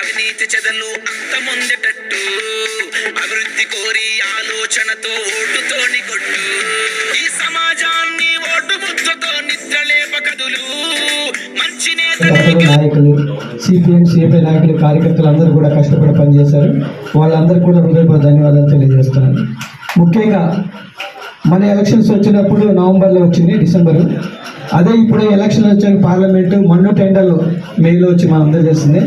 అవినీతి చెదలు అంతముందేటట్టు. అభివృద్ధి కోరి ఆలోచనతో ఓటుతోని కొట్టు ఈ సమాజాన్ని ఓటు ముద్దతో నిద్రలేప కదులు. మంచి నాయకులు సిపిఎం సిపిఐ నాయకులు కార్యకర్తలు అందరూ కూడా కష్టపడి పనిచేశారు. వాళ్ళందరూ కూడా హృదయపూర్వక ధన్యవాదాలు తెలియజేస్తున్నాను. ముఖ్యంగా మన ఎలక్షన్స్ వచ్చినప్పుడు నవంబర్లో వచ్చింది డిసెంబర్. అదే ఇప్పుడు ఎలక్షన్ వచ్చాక పార్లమెంటు మొండు టెండర్లు మేలో వచ్చి మనం అందరూ చేస్తుంది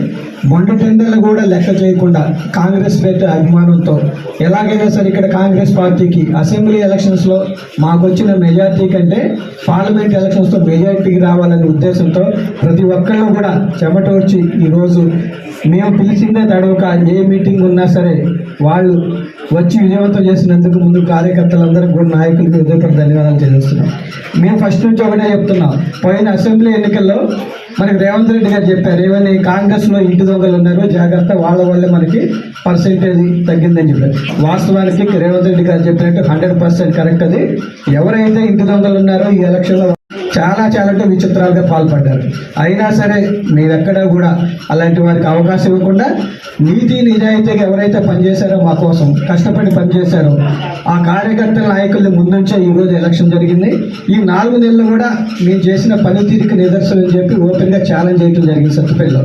మొండు టెండర్లు కూడా లెక్క చేయకుండా కాంగ్రెస్ పెట్టే అభిమానంతో ఎలాగైనా సరే ఇక్కడ కాంగ్రెస్ పార్టీకి అసెంబ్లీ ఎలక్షన్స్లో మాకు వచ్చిన మెజార్టీ కంటే పార్లమెంట్ ఎలక్షన్స్తో మెజార్టీకి రావాలనే ఉద్దేశంతో ప్రతి ఒక్కళ్ళు కూడా చెమటోడ్చి ఈరోజు మేము పిలిచిందే తడవక ఏ మీటింగ్ ఉన్నా సరే వాళ్ళు వచ్చి విజయవంతం చేసినందుకు ముందు కార్యకర్తలందరికీ కూడా నాయకులకు హృదయపడి ధన్యవాదాలు తెలియజేస్తున్నాం. మేము ఫస్ట్ నుంచి ఒకటే చెప్తున్నాం. పోయిన అసెంబ్లీ ఎన్నికల్లో మనకి రేవంత్ రెడ్డి గారు చెప్పారు ఏమని కాంగ్రెస్లో ఇంటి దొంగలు ఉన్నారు జాగ్రత్త వాళ్ళ వల్లే మనకి పర్సెంటేజ్ తగ్గిందని చెప్పారు. వాస్తవానికి రేవంత్ రెడ్డి గారు చెప్పినట్టు హండ్రెడ్ పర్సెంట్ కరెక్ట్ అది. ఎవరైతే ఇంటి దొంగలు ఉన్నారో ఈ ఎలక్షన్లో చాలా చాలా అంటే విచిత్రాలుగా పాల్పడ్డారు. అయినా సరే మీరెక్కడ కూడా అలాంటి వారికి అవకాశం ఇవ్వకుండా నీతి నిజాయితీగా ఎవరైతే పనిచేశారో మా కోసం కష్టపడి పనిచేశారో ఆ కార్యకర్తల నాయకుల్ని ముందుంచే ఈరోజు ఎలక్షన్ జరిగింది. ఈ నాలుగు నెలలు కూడా మేము చేసిన పనితీరుకి నిదర్శనం చెప్పి ఓపెన్గా ఛాలెంజ్ చేయడం జరిగింది సత్తుపల్లిలో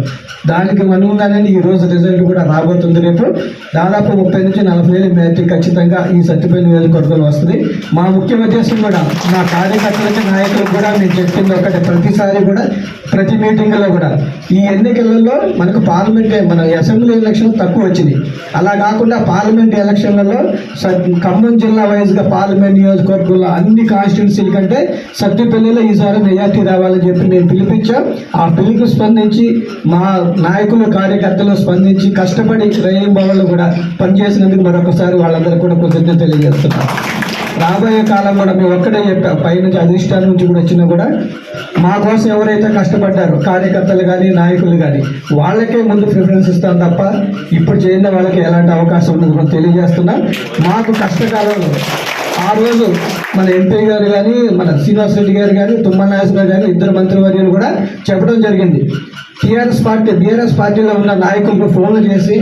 దానికి అనుగుణంగానే ఈ రోజు రిజల్ట్ కూడా రాబోతుంది రేపు. దాదాపు ముప్పై నుంచి నలభై వేల మేరకు ఖచ్చితంగా ఈ సత్తుపల్లి నియోజకవర్గంలో వస్తుంది. మా ముఖ్య ఉద్దేశం కూడా నా కార్యకర్తలకి నాయకులకు కూడా నేను చెప్పింది ఒకటి ప్రతిసారి కూడా ప్రతి మీటింగ్లో కూడా. ఈ ఎన్నికలలో మనకు పార్లమెంట్ మన అసెంబ్లీ ఎలక్షన్ తక్కువ వచ్చింది. అలా కాకుండా పార్లమెంట్ ఎలక్షన్లలో స- ఖమ్మం జిల్లా వైజ్గా పార్లమెంట్ నియోజకవర్గంలో అన్ని కాన్స్టిట్యున్సీల కంటే సత్యపల్లిలో ఈసారి మెజార్టీ రావాలని చెప్పి నేను పిలిపించాం. ఆ పిలుపు స్పందించి మా నాయకులు కార్యకర్తలు స్పందించి కష్టపడి రైలింగ్ భవన్లు కూడా పనిచేసినందుకు మరొకసారి వాళ్ళందరూ కూడా కృతజ్ఞత తెలియజేస్తున్నాం. రాబోయే కాలం కూడా మేము ఒక్కడే చెప్పాం పైనుంచి అధిష్టానం నుంచి కూడా వచ్చినా కూడా మా కోసం ఎవరైతే కష్టపడ్డారో కార్యకర్తలు కానీ నాయకులు కానీ వాళ్ళకే ముందు ప్రిఫరెన్స్ ఇస్తాం తప్ప ఇప్పుడు చేయని వాళ్ళకి ఎలాంటి అవకాశం ఉండదు మనం తెలియజేస్తున్నాం. మాకు కష్టకాలంలో ఆ రోజు మన ఎంపీ గారు కానీ మన శ్రీనివాస్ రెడ్డి గారు కానీ తుమ్మల నాగేశ్వరరావు గారు ఇద్దరు మంత్రివర్యులు కూడా చెప్పడం జరిగింది. టీఆర్ఎస్ పార్టీ బీఆర్ఎస్ పార్టీలో ఉన్న నాయకులకు ఫోన్లు చేసి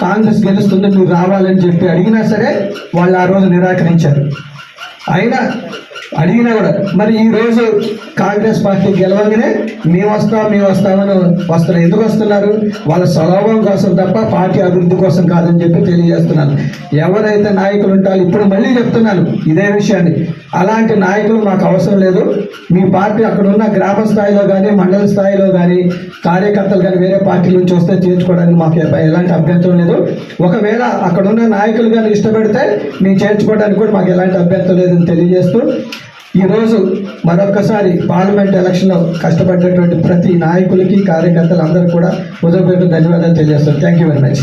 కాంగ్రెస్ గెలుస్తుంది మీరు రావాలని చెప్పి అడిగినా సరే వాళ్ళు ఆ రోజు నిరాకరించారు. అయినా అడిగినా కూడా మరి ఈ రోజు కాంగ్రెస్ పార్టీ గెలవగానే మేము వస్తాం మేము వస్తామని వస్తున్నారు ఎందుకు వస్తున్నారు? వాళ్ళ స్వలాభం కోసం తప్ప పార్టీ అభివృద్ధి కోసం కాదని చెప్పి తెలియజేస్తున్నాను ఎవరైతే నాయకులు ఉంటారో ఇప్పుడు మళ్ళీ చెప్తున్నాను ఇదే విషయాన్ని. అలాంటి నాయకులు మాకు అవసరం లేదు. మీ పార్టీ అక్కడ ఉన్న గ్రామ స్థాయిలో కానీ మండల స్థాయిలో కానీ కార్యకర్తలు కానీ వేరే పార్టీల నుంచి వస్తే చేర్చుకోవడానికి మాకు ఎలాంటి అభ్యంతరం లేదు. ఒకవేళ అక్కడ ఉన్న నాయకులు కానీ ఇష్టపడితే మేము చేర్చుకోవడానికి కూడా మాకు ఎలాంటి అభ్యంతరం లేదని తెలియజేస్తూ ఈరోజు మరొకసారి పార్లమెంట్ ఎలక్షన్లో కష్టపడ్డటువంటి ప్రతి నాయకులకి కార్యకర్తలు అందరూ కూడా ఉదయపేట ధన్యవాదాలు తెలియజేస్తాను. Thank you very much